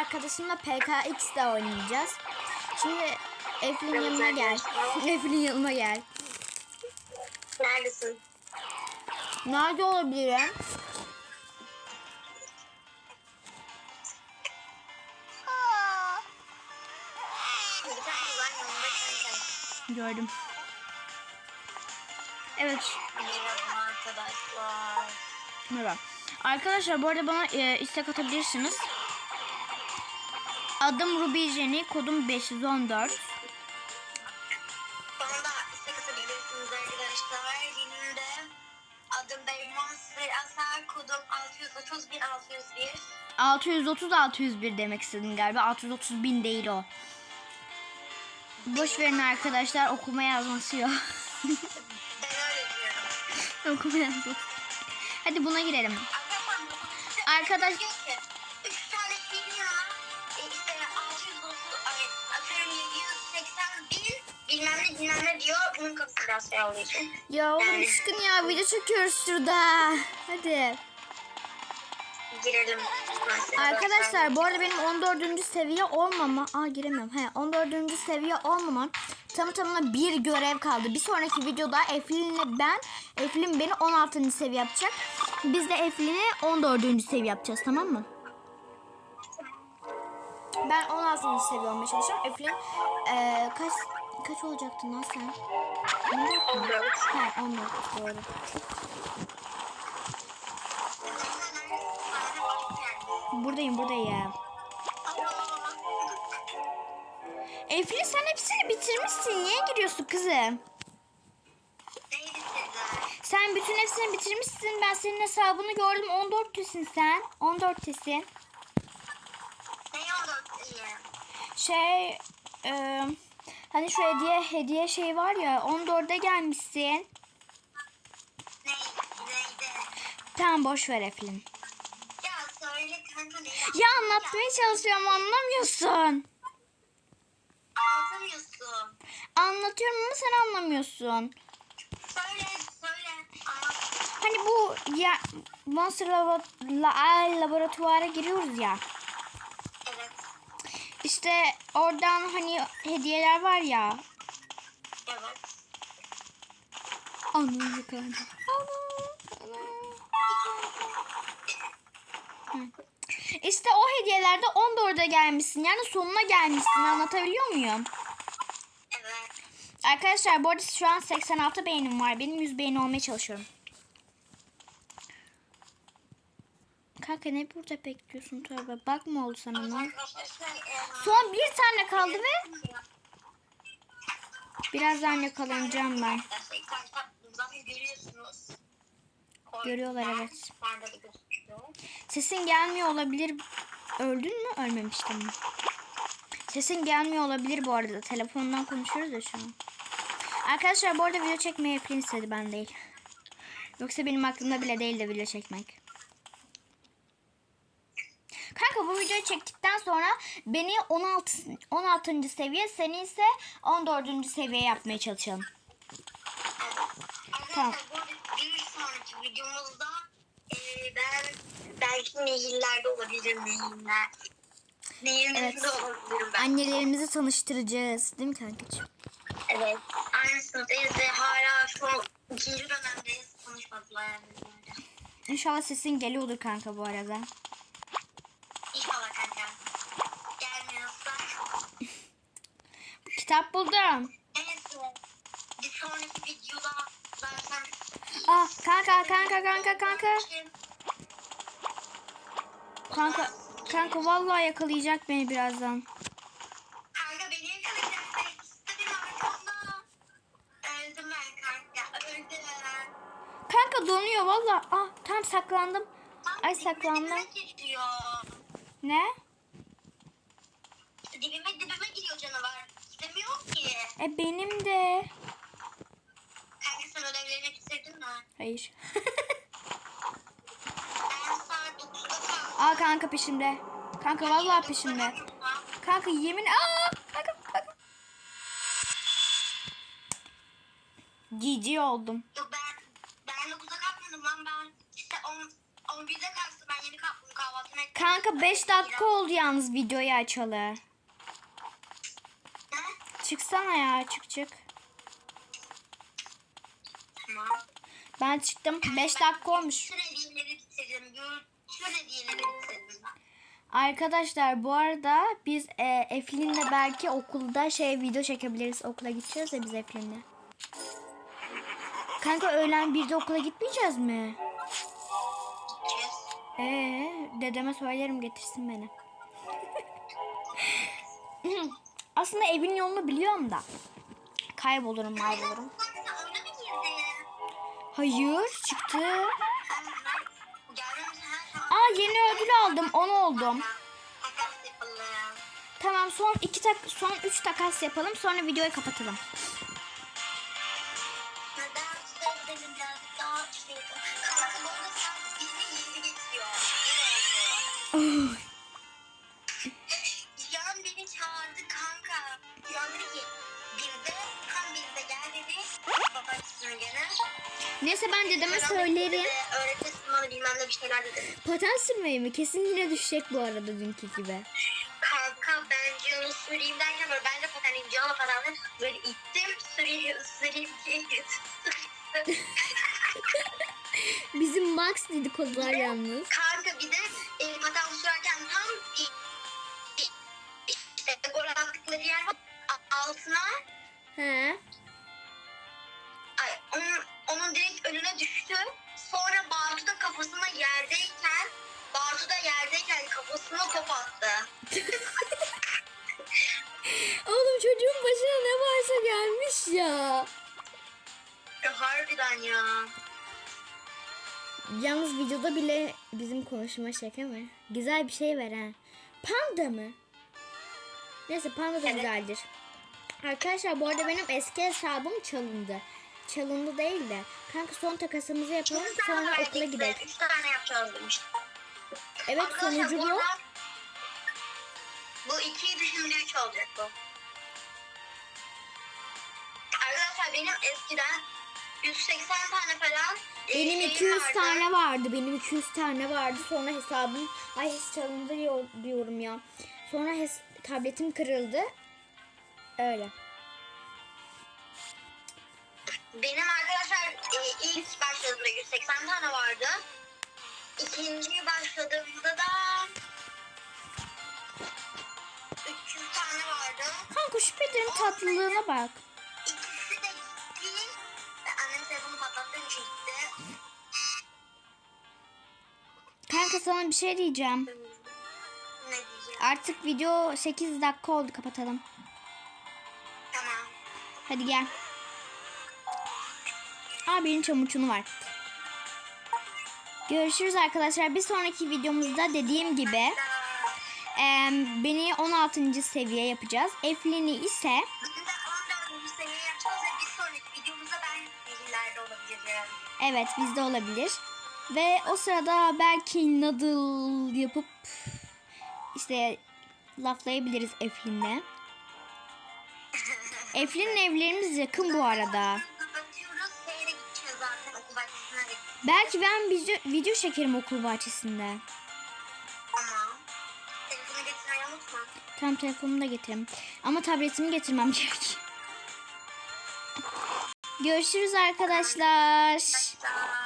arkadaşımla PKX'de oynayacağız. Şimdi Eflin yanıma gel. Eflin yanıma gel. Neredesin? Nerede olabilirim? Gördüm. Evet. Merhaba arkadaşlar. Merhaba. Arkadaşlar bu arada bana e, istek atabilirsiniz. Adım Ruby Jenny, kodum 514. Bana da istek atabilirsiniz arkadaşlar. Benim de adım Beymonster Asar. Kodum 631 601. 630 601 demek istedim galiba. 630 bin değil o. Boş verin arkadaşlar okuma yazması yok. Ben öyle diyorum. okuma yazması. Hadi buna girelim. Arkadaş- bilmem ne bilmem ne diyor. Bunun kafası biraz şey olduğu için. Ya oğlum Yani- çıkın ya video çekiyoruz şurada. Hadi. Girelim. Mesela Arkadaşlar bu arada benim 14. seviye olmama... Aa giremiyorum. He 14. seviye olmamam tam tamına bir görev kaldı. Bir sonraki videoda Eflin'le ben, Eflin beni 16. seviye yapacak. Biz de Eflin'i 14. seviye yapacağız tamam mı? Ben 16. seviye olmaya çalışacağım. Eflin eee, kaç kaç olacaktın lan sen? 14 mü? 14. He 14 doğru. Buradayım buradayım. Eflin sen hepsini bitirmişsin. Niye giriyorsun kızım? Sen bütün hepsini bitirmişsin. Ben senin hesabını gördüm. 14 tesin sen. 14 tesin. Şey e, hani şu hediye hediye şey var ya 14'e gelmişsin. Tamam boş ver Eflin. Ya anlatmaya çalışıyorum anlamıyorsun. Anlatamıyorsun. Anlatıyorum ama sen anlamıyorsun. Söyle, söyle. Anlat. Hani bu ya Monster labo- la- laboratuvara giriyoruz ya. Evet, İşte oradan hani hediyeler var ya. evet. Anam kanka. İşte o hediyelerde 14'e gelmişsin. Yani sonuna gelmişsin. Anlatabiliyor muyum? Evet. Arkadaşlar bu arada şu an 86 beğenim var. Benim 100 beğeni olmaya çalışıyorum. Kanka ne burada bekliyorsun tövbe. Bakma oldu sana lan. Arkadaşlar, şey, e, Son bir tane kaldı ve birazdan yakalanacağım ben. Görüyorlar, evet. Sesin gelmiyor olabilir. Öldün mü? Ölmemiştim mi? Sesin gelmiyor olabilir bu arada. Telefondan konuşuyoruz ya şu an. Arkadaşlar bu arada video çekmeyi Eflin istedi ben değil. Yoksa benim aklımda bile değil de video çekmek. Kanka bu videoyu çektikten sonra beni 16 16. seviye seni ise 14. seviye yapmaya çalışalım. Tamam. Bir sonraki videomuzda e, ben belki maillerde olabilirim. Maillerimde Evet. olabilirim ben. Annelerimizi tanıştıracağız. Değil mi kankacığım? Evet. Aynı sınıftayız ve hala şu an ikinci dönemdeyiz. Konuşmadılar yani. İnşallah sesin geliyordur kanka bu arada. Kitap buldum. Neyse. Bir sonraki videoda zaten... Ah kanka kanka kanka kanka. Kanka kanka vallahi yakalayacak beni birazdan. Kanka beni yakalayacak. Öldüm ben kanka. Öldüm. Kanka donuyor vallahi. Ah tam saklandım. Ay saklandım. Ne? Dibime dibime. İstemiyor ki. E benim de. Kanka sen ödevlerini bitirdin mi? Hayır. Ben saat 9'da kaldım. Aa kanka peşimde. Kanka vallahi peşimde. Kanka yemin aa kanka kanka. GG oldum. Yok ben ben 9'da kalkmadım lan ben işte 10 11'de kalktı. Ben yeni kalktım. Kahvaltımı ettim. Kanka 5 dakika oldu yalnız videoyu açalı. Çıksana ya çık çık. Tamam. Ben çıktım 5 dakika olmuş. Arkadaşlar bu arada biz e, Eflin'le belki okulda şey video çekebiliriz. Okula gideceğiz ya biz Eflin'le. Kanka öğlen bir de okula gitmeyeceğiz mi? Gideceğiz. Ee, dedeme söylerim getirsin beni. Aslında evin yolunu biliyorum da. Kaybolurum, maybolurum. Hayır, çıktı. Aa yeni ödül aldım, 10 oldum. Tamam son iki tak son 3 takas yapalım sonra videoyu kapatalım. Ben dedeme söylerim. dedi, Öğretmesin bana bilmem ne bir şeyler dedi. Paten sürmeyi mi? Kesin yine düşecek bu arada dünkü gibi. Kanka ben Cihan'ı süreyim derken böyle ben de patenliyim. Cihan'la patenle böyle ittim. Süreyim, süreyim diye. Bizim Max dedikodular yalnız. Kanka bir de e, paten sürerken tam işte gol attıkları yer var. Altına He. Önüne düştü. Sonra Bartu da kafasına yerdeyken Bartu da yerdeyken kafasına top attı. Oğlum çocuğun başına ne varsa gelmiş ya. Ya, harbiden ya. Yalnız videoda bile bizim konuşma şaka mı? Güzel bir şey ver ha. Panda mı? Neyse panda da Evet. güzeldir. Arkadaşlar bu arada benim eski hesabım çalındı. Çalındı değil de. Kanka son takasımızı yapalım Üç sonra okula gidelim. Üç tane yapacağız demiştim. Evet Arkadaşlar, sonucu bu. arada Bu ikiydi şimdi üç olacak bu. Arkadaşlar benim eskiden 180 tane falan e, Benim şeyim 200 vardı. tane vardı. Benim 200 tane vardı. Sonra hesabım ay hes çalındı diyor- diyorum ya. Sonra tabletim kırıldı. Öyle. Benim arkadaşlar e, ilk başladığımda 180 tane vardı. İkinci başladığımda da 300 tane vardı. Kanka şu pederin tatlılığına bak. İkisi de gitti. Ve Annem telefonu patlattığım için gitti. Kanka sana bir şey diyeceğim. Ne diyeceğim? Artık video 8 dakika oldu kapatalım. Tamam. Hadi gel. Aa benim çamuçunu var. Görüşürüz arkadaşlar. Bir sonraki videomuzda dediğim gibi em, beni 16. seviye yapacağız. Eflin'i ise Bizim de 14. seviye yapacağız ve bir sonraki videomuzda ben ileride olabilirim. evet bizde olabilir. Ve o sırada belki noodle yapıp işte laflayabiliriz Eflin'le. Eflin'le evlerimiz yakın bu arada. Belki ben video, video çekerim okul bahçesinde. Tamam. Telefonu getirmeyi unutma. Tam telefonumu da getireyim. Ama tabletimi getirmem gerek. Görüşürüz arkadaşlar. Başla.